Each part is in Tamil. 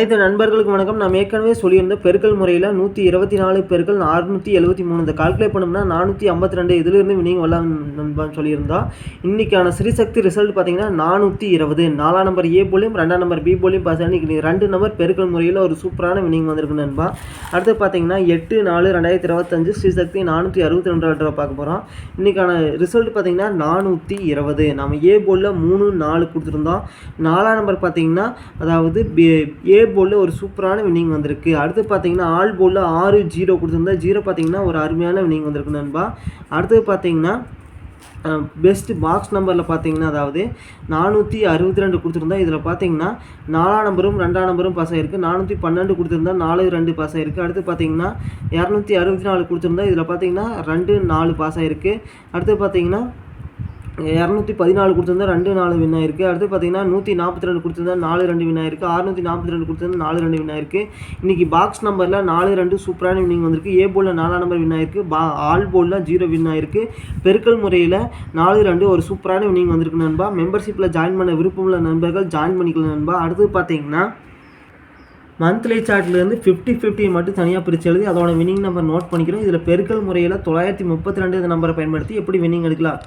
அனைத்து நண்பர்களுக்கு வணக்கம். நாம் ஏற்கனவே சொல்லியிருந்த பெருக்கல் முறையில் நூற்றி இருபத்தி நாலு பெருக்கள் அறுநூற்றி எழுபத்தி மூணு. இந்த கால்குலேட் பண்ணோம்னா நானூற்றி ஐம்பத்தி ரெண்டு இதிலிருந்து வினிங் வரலாம் நம்ம சொல்லியிருந்தோம் இன்றைக்கான ஸ்ரீசக்தி ரிசல்ட் பார்த்தீங்கன்னா நானூற்றி இருபது. நாலாம் நம்பர் ஏ போலியும் ரெண்டாம் நம்பர் பி போலியும் பார்த்து பண்ணி இன்னைக்கு ரெண்டு நம்பர் பெருக்கல் முறையில் ஒரு சூப்பரான வினிங் வந்திருக்கு நண்பா. அடுத்து பார்த்தீங்கன்னா எட்டு நாலு ரெண்டாயிரத்தி இருபத்தஞ்சு ஸ்ரீசக்தி நானூற்றி அறுபத்தி ரெண்டு பார்க்க போகிறோம் இன்றைக்கான ரிசல்ட் பார்த்தீங்கன்னா நானூற்றி இருபது. நம்ம ஏ போலில் மூணு நாலு கொடுத்துருந்தோம். நாலாம் நம்பர் பார்த்தீங்கன்னா அதாவது பி- ஏ போலில் ஒரு சூப்பரான வினிங் வந்திருக்கு. அடுத்து பார்த்தீங்கன்னா ஆல் போலில் ஆறு ஜீரோ கொடுத்துருந்தா ஜீரோ பார்த்தீங்கன்னா ஒரு அருமையான வினிங் வந்திருக்கு நண்பா. அடுத்தது பார்த்தீங்கன்னா பெஸ்ட்டு பாக்ஸ் நம்பரில் பார்த்தீங்கன்னா அதாவது நானூற்றி அறுபத்தி ரெண்டு கொடுத்துருந்தா இதில் பார்த்தீங்கன்னா நாலாம் நம்பரும் ரெண்டாம் நம்பரும் பாஸ் ஆகிருக்கு நானூற்றி பன்னெண்டு கொடுத்துருந்தா நாலு ரெண்டு பாஸ் ஆகிருக்கு அடுத்து பார்த்தீங்கன்னா இரநூத்தி அறுபத்தி நாலு கொடுத்துருந்தா இதில் பார்த்தீங்கன்னா ரெண்டு நாலு பாஸ் ஆகிருக்கு அடுத்து பார்த்தீங்கன்னா இரநூத்தி பதினாலு கொடுத்துருந்தா ரெண்டு நாலு வின் ஆயிருக்கு. அடுத்து பார்த்தீங்கன்னா நூற்றி நாற்பத்தி ரெண்டு கொடுத்துருந்தா நாலு ரெண்டு வின் ஆயிருக்கு. அறுநூற்றி நாற்பத்தி ரெண்டு கொடுத்துருந்தா நாலு ரெண்டு வின் ஆயிருக்கு. இன்றைக்கி பாக்ஸ் நம்பரில் நாலு ரெண்டு சூப்பரான வின்னிங் வந்திருக்கு. ஏ போலில் நாலாம் நம்பர் வின் ஆயிருக்கு. பா ஆல் போலில் ஜீரோ வின் ஆயிருக்கு. பெருக்கல் முறையில் நாலு ரெண்டு ஒரு சூப்பரான வின்னிங் வந்திருக்கு நண்பா. மெம்பர்ஷிப்பில் ஜாயின் பண்ண விருப்பமுள்ள நண்பர்கள் ஜாயின் பண்ணிக்கலாம் நண்பா. அடுத்து பார்த்தீங்கன்னா மந்த்லி சார்ட்லேருந்து ஃபிஃப்டி ஃபிஃப்டியை மட்டும் தனியாக பிரித்து எழுதி அதோட வின்னிங் நம்பர் நோட் பண்ணிக்கிறோம் இதில் பெருக்கல் முறையில் தொள்ளாயிரத்தி முப்பத்தி ரெண்டு இந்த நம்பரை பயன்படுத்தி எப்படி வின்னிங் எடுக்கலாம்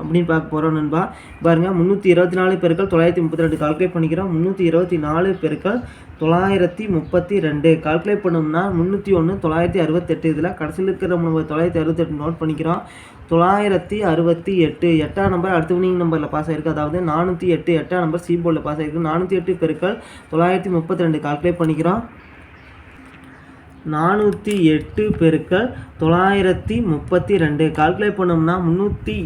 அப்படின்னு பார்க்க போகிறோம் நண்பா. பாருங்கள் முந்நூற்றி இருபத்தி நாலு பெருக்கள் தொள்ளாயிரத்தி முப்பத்தி ரெண்டு கால்குலேட் பண்ணிக்கிறோம். முந்நூற்றி இருபத்தி நாலு பெருக்கள் தொள்ளாயிரத்தி முப்பத்தி ரெண்டு கால்குலேட் பண்ணோம்னா முந்நூற்றி ஒன்று தொள்ளாயிரத்தி அறுபத்தெட்டு இதில் கடைசியில் இருக்கிற நம்ம தொள்ளாயிரத்தி அறுபத்தெட்டு நோட் பண்ணிக்கிறோம். தொள்ளாயிரத்தி அறுபத்தி எட்டு எட்டாம் நம்பர் அடுத்த வினிங் நம்பரில் பாஸ் ஆயிருக்கு. அதாவது நானூற்றி எட்டு எட்டாம் நம்பர் சி போர்டில் பாஸ் ஆயிருக்கு. நானூற்றி எட்டு பெருக்கள் தொள்ளாயிரத்தி முப்பத்தி ரெண்டு கால்குலேட் பண்ணிக்கிறோம். நானூற்றி எட்டு பெருக்கள் தொள்ளாயிரத்தி முப்பத்தி ரெண்டு கால்குலேட் பண்ணோம்னா முந்நூற்றி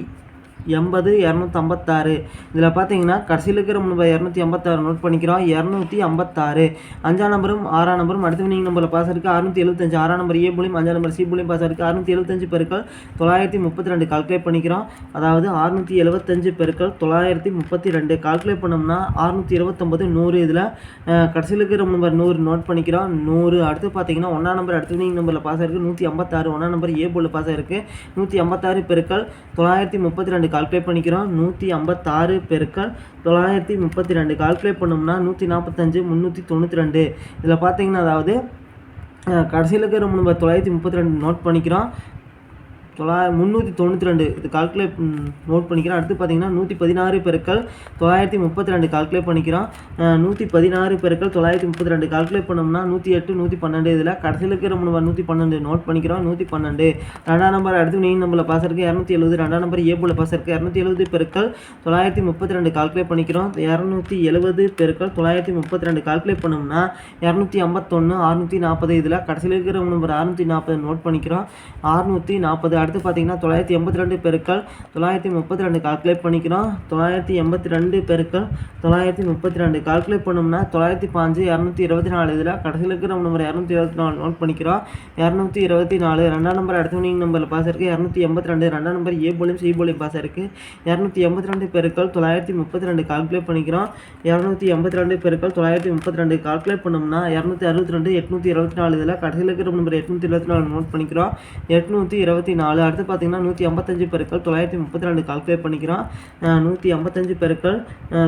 எண்பது இரநூத்தம்பத்தாறு. இதில் பார்த்தீங்கன்னா கடைசியில் இருக்கிற நம்ம இரநூத்தி ஐம்பத்தாறு நோட் பண்ணிக்கிறோம். இரநூத்தி ஐம்பத்தாறு அஞ்சாம் நம்பரும் ஆறாம் நம்பரும் அடுத்து நீங்கள் நம்பரில் பாஸ் இருக்குது அறுநூத்தி எழுபத்தஞ்சு ஆறாம் நம்பர் ஏ புலியும் அஞ்சாம் நம்பர் சி புலியும் பாஸ் இருக்குது அறுநூற்றி எழுபத்தஞ்சு பெருக்கள் தொள்ளாயிரத்தி முப்பத்தி ரெண்டு கால்குலேட் பண்ணிக்கிறோம். அதாவது அறுநூற்றி எழுபத்தஞ்சு பெருக்கள் தொள்ளாயிரத்தி முப்பத்தி ரெண்டு கால்குலேட் பண்ணோம்னா அறுநூற்றி இருபத்தொம்பது நூறு. இதில் கடைசியில் இருக்கிற நம்பர் நூறு நோட் பண்ணிக்கிறோம். நூறு. அடுத்து பார்த்தீங்கன்னா ஒன்றாம் நம்பர் அடுத்து நீங்கள் நம்பரில் பாஸ் இருக்குது நூற்றி ஐம்பத்தாறு ஒன்றாம் நம்பர் ஏ போல் பாஸ் இருக்குது நூற்றி ஐம்பத்தாறு பெருக்கள் தொள்ளாயிரத்தி முப்பத்தி ரெண்டு கால்குலேட் பண்ணிக்கிறோம். நூற்றி ஐம்பத்தாறு பெருக்கள் தொள்ளாயிரத்தி முப்பத்தி ரெண்டு கால்குலேட் பண்ணோம்னா நூற்றி நாற்பத்தஞ்சு முந்நூற்றி தொண்ணூற்றி ரெண்டு. இதில் பார்த்தீங்கன்னா அதாவது கடைசியில் இருக்கிற நம்ம தொள்ளாயிரத்தி முப்பத்தி ரெண்டு நோட் பண்ணிக்கிறோம். தொள்ளாய முந்நூற்றி தொண்ணூற்றி ரெண்டு. இது கால்குலேட் நோட் பண்ணிக்கிறோம் அடுத்து பார்த்தீங்கன்னா நூற்றி பதினாறு பெருக்கள் தொள்ளாயிரத்தி முப்பத்தி ரெண்டு கால்குலேட் பண்ணிக்கிறோம். நூற்றி பதினாறு பெருக்கள் தொள்ளாயிரத்தி முப்பத்தி ரெண்டு. கால்குலேட் பண்ணோம்னா நூற்றி எட்டு நூற்றி பன்னெண்டு இதில் கடைசியில் இருக்கிற நம்பர் நூற்றி பன்னெண்டு. நோட் பண்ணிக்கிறோம் நூற்றி பன்னெண்டு. ரெண்டாம் நம்பர் அடுத்து மெயின் நம்பரில் பாஸ் இருக்குது இரநூத்தி எழுபது ரெண்டாம் நம்பர் ஏ போல பாஸ் இருக்குது இரநூத்தி எழுபது பெருக்கள் தொள்ளாயிரத்தி முப்பத்தி ரெண்டு கால்குலேட் பண்ணிக்கிறோம். இரநூத்தி எழுபது பெருக்கள் தொள்ளாயிரத்தி முப்பத்தி ரெண்டு கால்குலேட் பண்ணோம்னா இரநூத்தி ஐம்பத்தொன்று அறுநூற்றி நாற்பது இதில் கடைசியில் இருக்கிற நம்பர் அறுநூற்றி நாற்பது நோட் பண்ணிக்கிறோம் அறுநூற்றி நாற்பது அடுத்து பார்த்தீங்கன்னா தொள்ளாயிரத்தி எண்பத்தி ரெண்டு பெருக்கள் தொள்ளாயிரத்தி முப்பத்தி ரெண்டு கால்குலேட் பண்ணிக்கிறோம். தொள்ளாயிரத்தி எண்பத்தி ரெண்டு பெருக்கள் தொள்ளாயிரத்தி முப்பத்தி ரெண்டு கால்குலேட் பண்ணோம்னா தொள்ளாயிரத்தி பாஞ்சு இரநூத்தி இருபத்தி நாலு இதில் கடைசியில் இருக்கிற நம்பர் இரநூத்தி இருபத்தி நாலு நோட் பண்ணிக்கிறோம். இரநூத்தி இருபத்தி நாலு ரெண்டாம் நம்பர் அடுத்த வினிங் நம்பரில் பாஸ் இருக்குது இரநூத்தி எண்பத்தி ரெண்டு ரெண்டாம் நம்பர் ஏ போலியும் சி போலியும் பாஸ் இருக்குது இரநூத்தி எண்பத்தி ரெண்டு பெருக்கள் தொள்ளாயிரத்தி முப்பத்தி ரெண்டு கால்குலேட் பண்ணிக்கிறோம். இரநூத்தி எண்பத்தி ரெண்டு பெருக்கள் தொள்ளாயிரத்தி முப்பத்தி ரெண்டு கால்குலேட் பண்ணோம்னா இரநூத்தி அறுபத்தி ரெண்டு எட்நூற்றி இருபத்தி நாலு இதில் கடைசியில் இருக்கிற நம்பர் எட்நூற்றி இருபத்தி நாலு நோட் பண்ணிக்கிறோம். எட்நூற்றி இருபத்தி நாலு அடுத்து பார்த்தீங்கன்னா நூற்றி ஐம்பத்தஞ்சு பெருக்கள் தொள்ளாயிரத்தி முப்பத்தி ரெண்டு கால்குலேட் பண்ணிக்கிறோம். நூற்றி ஐம்பத்தஞ்சு பெருக்கள்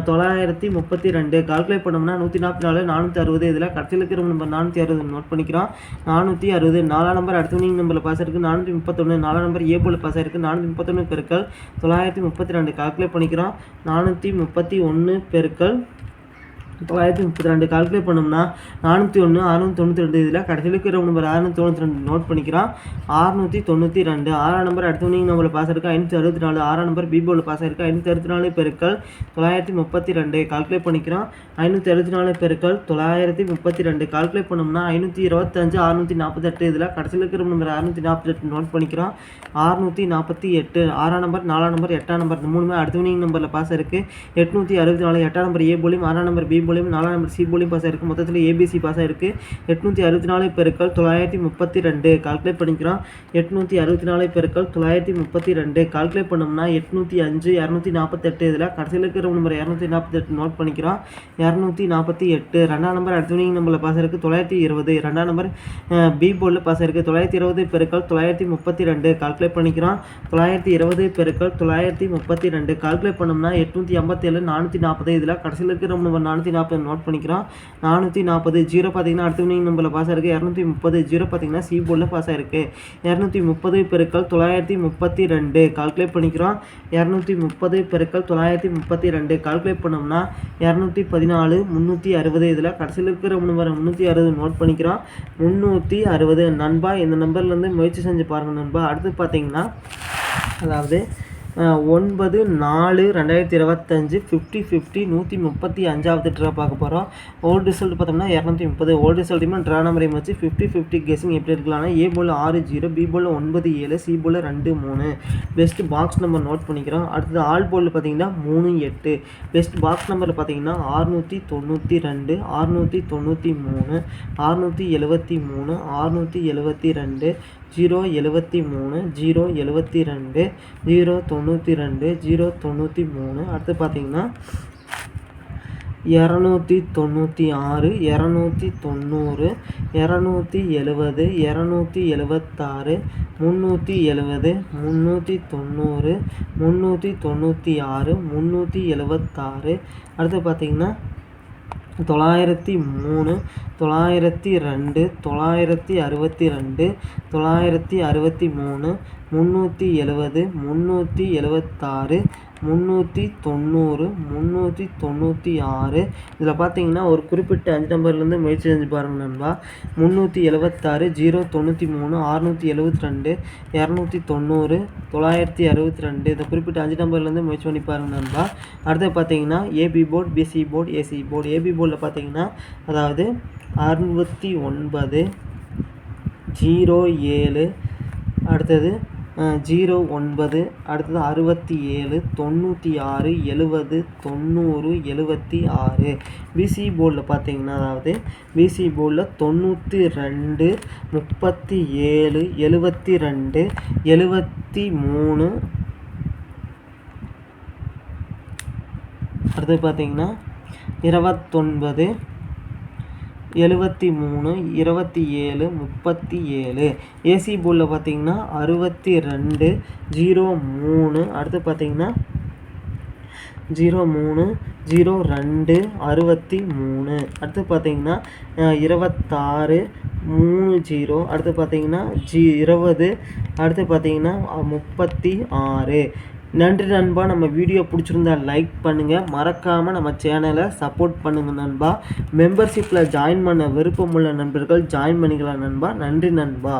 தொள்ளாயிரத்தி முப்பத்தி ரெண்டு. கால்குலேட் பண்ணோம்னா நூற்றி நாற்பத்தி நாலு நானூற்றி அறுபது. இதில் கடைசியில் இருக்கிற நம்பர் நானூற்றி அறுபது நோட் பண்ணிக்கிறோம். நானூற்றி அறுபது. நாலாம் நம்பர் அடுத்த வினிங் நம்பரில் பாஸ் இருக்குது நானூற்றி முப்பத்தொன்று நாலாம் நம்பர் ஏ போல் பாஸ் ஆயிருக்கு. நானூற்றி முப்பத்தொன்று பெருக்கள் தொள்ளாயிரத்தி முப்பத்தி ரெண்டு. கால்குலேட் பண்ணிக்கிறோம். நானூற்றி முப்பத்தி ஒன்று பெருக்கள் தொள்ளாயிரத்தி முப்பத்தி ரெண்டு கால்குலேட் பண்ணோம்னா நானூற்றி ஒன்று அறுநூற்றி தொண்ணூற்றி ரெண்டு இதில் கடைசியில் இருக்கிற நம்பர் அறுநூற்றி தொண்ணூற்றி ரெண்டு நோட் பண்ணிக்கிறோம் அறுநூற்றி தொண்ணூற்றி ரெண்டு. ஆறாம் நம்பர் அடுத்த நீங்கள் நம்பரில் பாஸ் இருக்குது ஐநூற்றி அறுபத்தி நாலு. ஆறாம் நம்பர் பி பாஸ் இருக்கா ஐநூற்றி அறுபத்தி நாலு பெருக்கள் தொள்ளாயிரத்தி முப்பத்தி ரெண்டு. கால்குலேட் பண்ணிக்கிறோம் ஐநூற்றி அறுபத்தி நாலு பெருக்கள் தொள்ளாயிரத்தி முப்பத்தி ரெண்டு. கால்குலேட் பண்ணோம்னா ஐநூற்றி இருபத்தஞ்சு அறுநூற்றி நாற்பத்தெட்டு இதில் கடைசியில் இருக்கிற நம்பர் அறுநூற்றி நாற்பத்தெட்டு நோட் பண்ணிக்கிறோம் அறுநூற்றி நாற்பத்தி எட்டு. ஆறாம் நம்பர் நாலாம் நம்பர் எட்டாம் நம்பர் இந்த மூணுமே அடுத்த நீங்கள் நம்பரில் பாஸ் இருக்குது எட்நூற்றி அறுபத்தி நாலு. எட்டாம் நம்பர் ஏ போலியும் ஆறாம் நம்பர் பி போலியும் நாலாம் நம்பர் சி போலியும் பாஸ் ஆயிருக்கு. மொத்தத்தில் ஏபிசி பாஸ் ஆயிருக்கு. எட்நூற்றி அறுபத்தி நாலு பெருக்கள் தொள்ளாயிரத்தி முப்பத்தி ரெண்டு. கால்குலேட் பண்ணிக்கிறோம். எட்நூற்றி அறுபத்தி நாலு பெருக்கள் தொள்ளாயிரத்தி முப்பத்தி ரெண்டு. கால்குலேட் பண்ணோம்னா எட்நூற்றி அஞ்சு இரநூத்தி நாற்பத்தெட்டு இதில் கடைசியில் இருக்கிற நம்பர் இரநூத்தி நாற்பத்தெட்டு நோட் பண்ணிக்கிறோம். இரநூத்தி நாற்பத்தி எட்டு. ரெண்டாம் நம்பர் அடுத்தவனிங் நம்பரில் பாஸ் ஆயிருக்கு தொள்ளாயிரத்தி இருபது. ரெண்டாம் நம்பர் பி போர்டில் பாஸ் ஆயிருக்கு தொள்ளாயிரத்தி இருபது பெருக்கள் தொள்ளாயிரத்தி முப்பத்தி ரெண்டு. கால்குலேட் பண்ணிக்கிறோம். தொள்ளாயிரத்தி இருபது பெருக்கள் தொள்ளாயிரத்தி முப்பத்தி ரெண்டு. கால்குலேட் பண்ணோம்னா எட்நூற்றி ஐம்பத்தேழு நானூற்றி நாற்பது இதில் கடைசியில் இருக்கிற நம்பர் நானூற்றி நாற்பது நோட் பண்ணிக்கிறோம் நானூற்றி நாற்பது ஜீரோ பார்த்தீங்கன்னா அடுத்த வினிங் நம்பரில் பாஸ் ஆயிருக்கு. இரநூத்தி முப்பது ஜீரோ பார்த்தீங்கன்னா சி போர்டில் பாஸ் ஆயிருக்கு. இரநூத்தி முப்பது பெருக்கள் தொள்ளாயிரத்தி முப்பத்தி ரெண்டு கால்குலேட் பண்ணிக்கிறோம் இரநூத்தி முப்பது பெருக்கள் தொள்ளாயிரத்தி முப்பத்தி ரெண்டு கால்குலேட் பண்ணோம்னா இரநூத்தி பதினாலு முந்நூற்றி அறுபது. இதில் கடைசியில் இருக்கிற நம்பர் முந்நூற்றி அறுபது நோட் பண்ணிக்கிறோம் முந்நூற்றி அறுபது. நண்பா இந்த நம்பர்லேருந்து முயற்சி செஞ்சு பாருங்கள் நண்பா. அடுத்து பார்த்தீங்கன்னா அதாவது ஒன்பது நாலு ரெண்டாயிரத்தி இருபத்தஞ்சு ஃபிஃப்டி ஃபிஃப்டி நூற்றி முப்பத்தி அஞ்சாவது ட்ரா பார்க்க போகிறோம் ஓல்டு ரிசல்ட் பார்த்தோம்னா இரநூத்தி முப்பது. ஓல்டு ரிசல்ட்டுமே ட்ரா நம்பரையும் வச்சு ஃபிஃப்டி ஃபிஃப்டி கெஸிங் எப்படி இருக்கலாம்னா ஏ போல் ஆறு ஜீரோ பி போல் ஒன்பது ஏழு சி போல் ரெண்டு மூணு. பெஸ்ட் பாக்ஸ் நம்பர் நோட் பண்ணிக்கிறோம். அடுத்தது ஆல் போலில் பார்த்தீங்கன்னா மூணு எட்டு. பெஸ்ட் பாக்ஸ் நம்பர் பார்த்தீங்கன்னா ஆறுநூற்றி தொண்ணூற்றி ரெண்டு ஆறுநூற்றி தொண்ணூற்றி மூணு ஆறுநூற்றி எழுபத்தி மூணு ஆறுநூற்றி எழுபத்தி ரெண்டு ஜீரோ எழுபத்தி மூணு ஜீரோ எழுபத்தி ரெண்டு ஜீரோ தொண்ணூற்றி ரெண்டு ஜீரோ தொண்ணூற்றி மூணு. அடுத்து பார்த்தீங்கன்னா இரநூத்தி தொண்ணூற்றி ஆறு இரநூத்தி தொண்ணூறு இரநூத்தி எழுபது இரநூத்தி எழுபத்தாறு முந்நூற்றி எழுபது முந்நூற்றி தொண்ணூறு முந்நூற்றி தொண்ணூற்றி ஆறு முந்நூற்றி எழுபத்தாறு அடுத்து பார்த்தீங்கன்னா தொள்ளாயிரத்தி மூணு தொள்ளாயிரத்தி ரெண்டு தொள்ளாயிரத்தி அறுபத்தி ரெண்டு தொள்ளாயிரத்தி அறுபத்தி மூணு முந்நூற்றி எழுபது முந்நூற்றி எழுபத்தாறு முந்நூற்றி தொண்ணூறு முந்நூற்றி தொண்ணூற்றி ஆறு. இதில் பார்த்தீங்கன்னா ஒரு குறிப்பிட்ட அஞ்சு நம்பர்லேருந்து முயற்சி செஞ்சு பாருங்க நண்பா. முந்நூற்றி எழுபத்தாறு ஜீரோ தொண்ணூற்றி மூணு அறுநூற்றி எழுபத்தி ரெண்டு இரநூத்தி தொண்ணூறு தொள்ளாயிரத்தி அறுபத்தி ரெண்டு. இந்த குறிப்பிட்ட அஞ்சு நம்பர்லேருந்து முயற்சி பண்ணி பாருங்கள் நண்பா. அடுத்து பார்த்தீங்கன்னா AP board PC board AC board. AB போர்டில் பார்த்தீங்கன்னா அதாவது அறுபத்தி ஒன்பது ஜீரோ ஏழு. அடுத்தது ஜீரோ ஒன்பது அடுத்தது அறுபத்தி ஏழு தொண்ணூற்றி ஆறு எழுபது தொண்ணூறு எழுபத்தி ஆறு. பிசி போர்டில் பார்த்தீங்கன்னா அதாவது பிசி போர்டில் தொண்ணூற்றி ரெண்டு முப்பத்தி ஏழு எழுபத்தி ரெண்டு எழுபத்தி மூணு. அடுத்து பார்த்தீங்கன்னா இருபத்தொன்பது எழுபத்தி மூணு இருபத்தி ஏழு முப்பத்தி ஏழு. ஏசி பூலில் பார்த்தீங்கன்னா அறுபத்தி ரெண்டு ஜீரோ மூணு. அடுத்து பார்த்தீங்கன்னா ஜீரோ மூணு ஜீரோ ரெண்டு அறுபத்தி மூணு. அடுத்து பார்த்தீங்கன்னா இருபத்தாறு மூணு ஜீரோ. அடுத்து பார்த்தீங்கன்னா ஜி இருபது. அடுத்து பார்த்தீங்கன்னா முப்பத்தி ஆறு. நன்றி நண்பா. நம்ம வீடியோ பிடிச்சிருந்தா லைக் பண்ணுங்கள் மறக்காமல் நம்ம சேனலை சப்போர்ட் பண்ணுங்கள் நண்பா. மெம்பர்ஷிப்பில் ஜாயின் பண்ண விருப்பமுள்ள நண்பர்கள் ஜாயின் பண்ணிக்கலாம் நண்பா. நன்றி நண்பா.